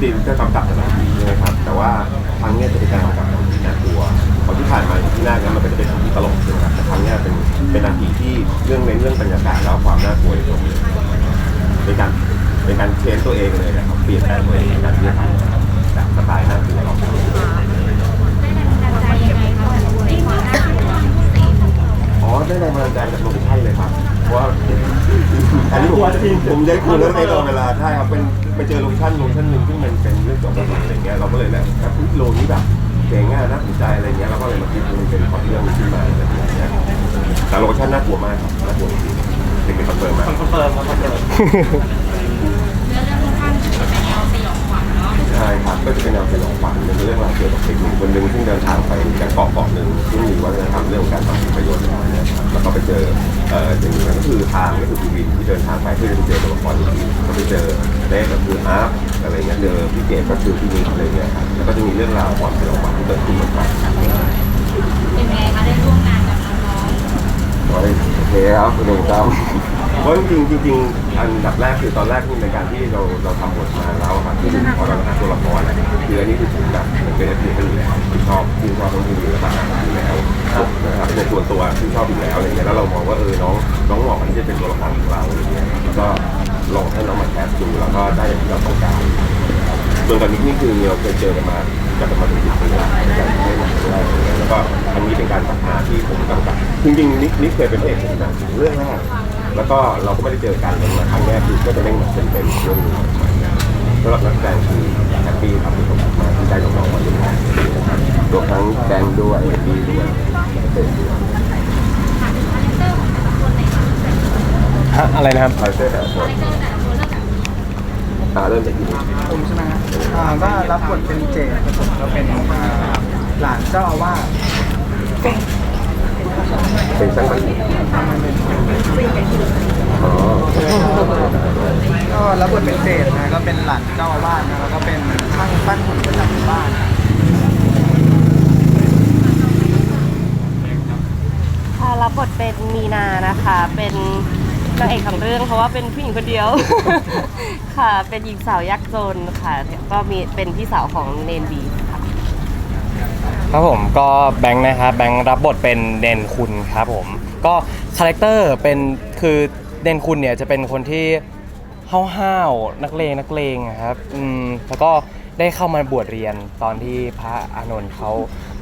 กติจะกำกับแต่หนังผีใช่ไหมครับ แต่ว่าครั้งเนี้ยจะเป็นการกำกับหนังผีน่ากลัวเพราะที่ผ่านมาที่หน้านั้นมันก็จะเป็นหนังผีตลกใช่ไหมครับแต่ครั้งเนี้ยเป็นเป็นหนังผีที่เรื่องเน้นเรื่องบรรยากาศแล้วความน่ากลัวตรงนี้เป็นการเป็นการเชนตัวเองเลยนะครับเปลี่ยนแปลงตัวเองในการที่จะทำจากสไตล์น่ากลัวเรา อ๋อได้แรงบันดาลใจจากโลเคชั่นเลยครับเพราะว่าอันนี้ผมผมได้ คุยเรื่องในตลอดเวลาใช่ครับเป็นไปเจอโลเคชั่นโลเคชั่นหนึ่งซึ่งมันเป็นเรื่องเกี่ยวกับอะไรเงี้ยเราก็เลยแบบครับโลนี้แบบเจ๋งอะน่าสนใจอะไรเงี้ยเราก็เลยมาคิดมันเป็นพล็อตเรื่องขึ้นมาอะไรอย่างเงี้ยครับแต่โลเคชั่นน่ากลัวมากครับน่ากลัวจริงๆเป็นคอนเฟิร์มมากคอนเฟิร์มครับคอนเฟิร์มใช่ครับก็จะเป็นแนวสยองขวัญเป็นเรื่องราวเกี่ยวกับเด็กหนุ่มคนหนึ่งซึ่งเดินทางไปยังเกาะเกาะหนึ่งซึ่งมีวัฒนธรรมเรื่องของการทำประโยชน์อะไรเนี่ยครับ แล้วก็ไปเจอเอ่ออย่างนี้ก็คือทางก็คือพีวินที่เดินทางไปเพื่อจะไปเจอตัวละครอื่นๆก็ไปเจอเล็กก็คืออาร์ฟอะไรเงี้ยเจอพี่เกดก็คือพี่นิกอะไรเงี้ยครับแล้วก็จะมีเรื่องราวความสยองขวัญที่เกิดขึ้นเหมือนกันเป็นไงคะได้ร่วมงานกับน้องโอ้ยโอเคครับคุณหนุ่มครับเพราะจริงๆจริงๆอันดับแรกคือตอนแรกที่ในการที่เราเราทำบทมาแล้วอะครับที่พอเราหาตัวละครอะคืออันนี้คือผมแบบเป็นเอฟซีกันอยู่แล้วที่ชอบที่ชอบต้องดูแล้วก็อ่านอยู่แล้ว นะครับในส่วนตัวที่ชอบอยู่แล้วอะไรเงี้ยแล้วเรามองว่าเออน้องน้องเหมาะที่จะเป็นตัวละครของเราอะไรเงี้ยแล้วก็ลองให้น้องมาแคสดูแล้วก็ได้อย่างที่เราต้องการส่วนตอนนี้นี่คือเราเคยเจอกันมาจากกันมาถึงสิบปีแล้วกที่ได้หนังเรื่แรกอะไรเงี้ยแล้วก็อันนี้เป็นการสัมภาษณ์ที่ผมกำกับจริงๆนี่นี่เคยเป็นเอกของหนังเรื่องแรกแล้วก็เราก็ไม่ได้เจอกันเลยมาครั้งแรกคือก็จะเล่นแบบเป็นเป็นเรื่องนึง สำหรับนักแสดงคือแฮปปี้ครับมีความมาที่ได้น้องๆมาร่วมงานะครัวทั้งแดงด้วยแฮปปี้ด้วยเต้นด้วยฮะอะไรนะครับ คาแรคเตอร์แต่ละคนอ่าเริ่มจากที่นี่ผมใช่ไหมฮะอ่าก็รับบทเป็นเจดครับผมก็เป็นอ่าหลานเจ้าอาวาส เป็นช่างมันอ๋อก็รับบทเป็นเจดนะก็เป็นหลานเจ้าอาวาสนะแล้วก็เป็นช่างปั้นหุ่นประจำหมู่บ้านค่ะรับบทเป็นมีนานะคะ เป็นนางเอกของเรื่องเพราะว่าเป็นผู้หญิงคนเดียว ค่ะ เป็นหญิงสาวยากษ์จนค่ะ ก็มีเป็นพี่สาวของเนนบี ครับผมก็แบงค์นะครับแบงค์รับบทเป็นเดนคุณครับผมก็คาแรคเตอร์เป็นคือเดนคุณเนี่ยจะเป็นคนที่ห้าวๆนักเลงนักเลงอะครับอืมแล้วก็ได้เข้ามาบวชเรียนตอนที่พระอานนท์เขา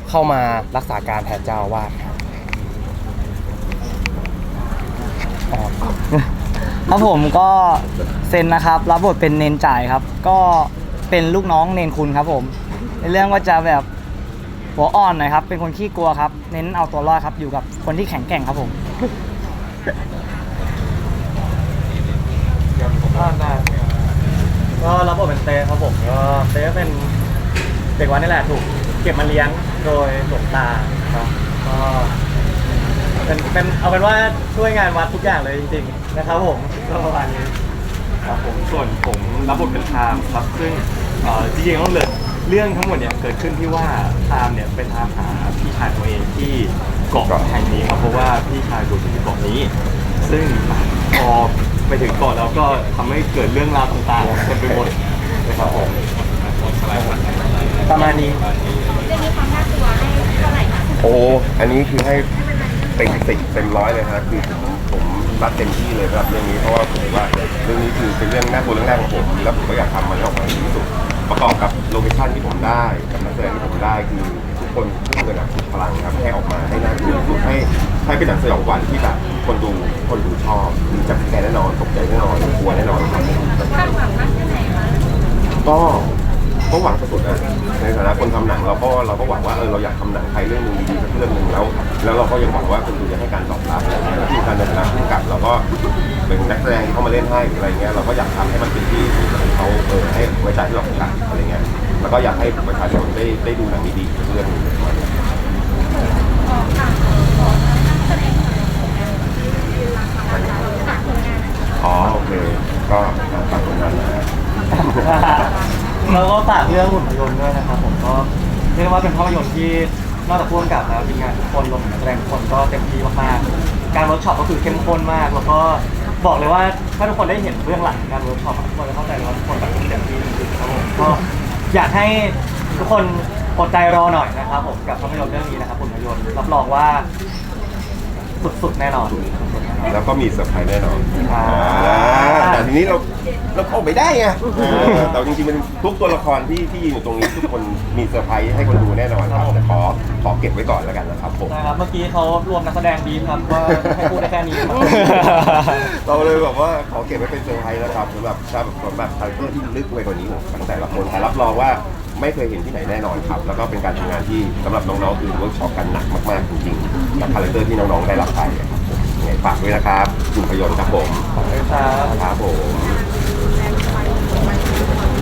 เข้ามารักษาการแทนเจ้าอาวาสครับอ๋อครับผมก็เซนนะครับรับบทเป็นเนนจ่ายครับ ก็เป็นลูกน้องเนนคุณครับผมในเรื่องก็จะแบบ หัวอ่อนหน่อยครับ เป็นคนขี้กลัวครับ เน้นเอาตัวรอดครับ อยู่กับคนที่แข็งแกร่งครับผมก็รับบทเป็นเต้ครับผมก็เต้เป็นเด็กวัดนี่แหละถูกเก็บมาเลี้ยงโดยหลวงตาครับก็เป็นเป็นเอาเป็นว่าช่วยงานวัดทุกอย่างเลยจริงๆนะครับผมก็ประมาณนี้ครับผมส่วนผมรับบทเป็นไทม์ครับซึ่งเอ่อจริงๆต้องเลย เรื่องทั้งหมดเนี่ยเกิดขึ้นที่ว่าไทม์เนี่ยเป็นตามหาพี่ชายตัวเองที่เกาะแห่งนี้ครับเพราะว่าพี่ชายอยู่ที่เกาะนี้ ซึ่งพอไปถึงเกาะแล้วก็ทำให้เกิดเรื่องราวต่างๆเต็มไปหมดนะครับผมประมาณนี้ๆเรื่องนี้ความน่ากลัวให้เท่าไหร่คะโอ้ อันนี้คือให้เต็มสิบเต็มร้อยเลยครับคือผมผมรัดเต็มที่เลยครับเรื่องนี้เพราะว่าผมว่าเรื่องนี้คือเป็นเรื่องน่ากลัวเรื่องแรกของผมแล้วผมก็อยากทำมันให้ออกมาดีที่สุด ประกอบกับโลเคชั่นที่ผมได้กับนักแสดงที่ผมได้คือทุกคนทุกคนแบบมีพลังครับให้ออกมาให้น่ากลัวที่สุดให้ให้เป็นหนังสยองขวัญที่แบบคนดูคนดูชอบมีจับแกแน่นอนตกใจแน่นอนกลัวแน่นอนครับคาดหวังมากแค่ไหนคะก็ ก็หวังสุดๆนะในฐานะคนทำหนังเราก็เราก็หวังว่าเออเราอยากทำหนังไทยเรื่องหนึงดีๆสักเรื่องหนึ่งแล้ว แล้วเราก็ยังหวังว่าคนดูจะให้การตอบรับอะไรเงี้ยแล้วที่การในฐานะผู้กำกับเราก็เป็นนักแสดงที่เข้ามาเล่นให้อะไรเงี้ยเราก็อยากทำให้มันเป็นที่เขาเออให้ไว้ใจที่เรากำกับอะไรเงี้ยแล้วก็อยากให้ประชาชนได้ได้ดูหนังดีๆสักเรื่องหนึงประมาณเนี้ย ขอค่ะขอแสดงฝากผลงาน อ๋อโอเคก็ฝากผลงานนะ แล้วก็ฝากเรื่องหุ่นยนต์ด้วยนะครับผมก็เรียกได้ว่าเป็นภาพยนตร์ที่นอกจากพ่วงกับแล้วทีมงานทุกคนรวมถึงแสดงทุกคนก็เต็มที่มากๆการเวิร์กช็อปก็คือเข้มข้นมาก แล้วก็บอกเลยว่าถ้าทุกคนได้เห็นเบื้องหลังการเวิร์กช็อปอะทุกคนจะเข้าใจเลยว่าทุกคนแบบเต็มที่จริงๆครับผมก็อยากให้ทุกคนอดใจรอหน่อยนะครับผมกับภาพยนตร์เรื่องนี้นะครับคุณพยนตร์รับรองว่า สุดๆแน่นอน แล้วก็มีเซอร์ไพรส์แน่นอนอ่า อ่าแต่ทีนี้เราเราเข้าไม่ได้ไงเออแต่จริงๆมันทุกตัวละครที่ที่ยืนอยู่ตรงนี้ทุกคนมีเซอร์ไพรส์ให้คนดูแน่นอนครับแต่ขอขอเก็บไว้ก่อนแล้วกันนะครับผม นะครับเมื่อกี้เขารวมนักแสดงบีฟครับ ว่าให้พูดได้แค่นี้ครับเราเลยแบบว่าขอเก็บไว้เป็นเซอร์ไพรส์นะครับสำหรับสำหรับสำหรับคาแรคเตอร์ที่ลึกไปกว่านี้ของแต่ละคนแต่รับรองว่า ไม่เคยเห็นที่ไหนแน่นอนครับ แล้วก็เป็นการทำงานที่สำหรับน้องๆคือเวิร์กช็อปกันหนักมากๆจริงๆกับคาแรคเตอร์ที่น้องๆได้รับไปครับผมยังไงฝากด้วยนะครับคุณพยนต์ครับผมขอบคุณครับครับผม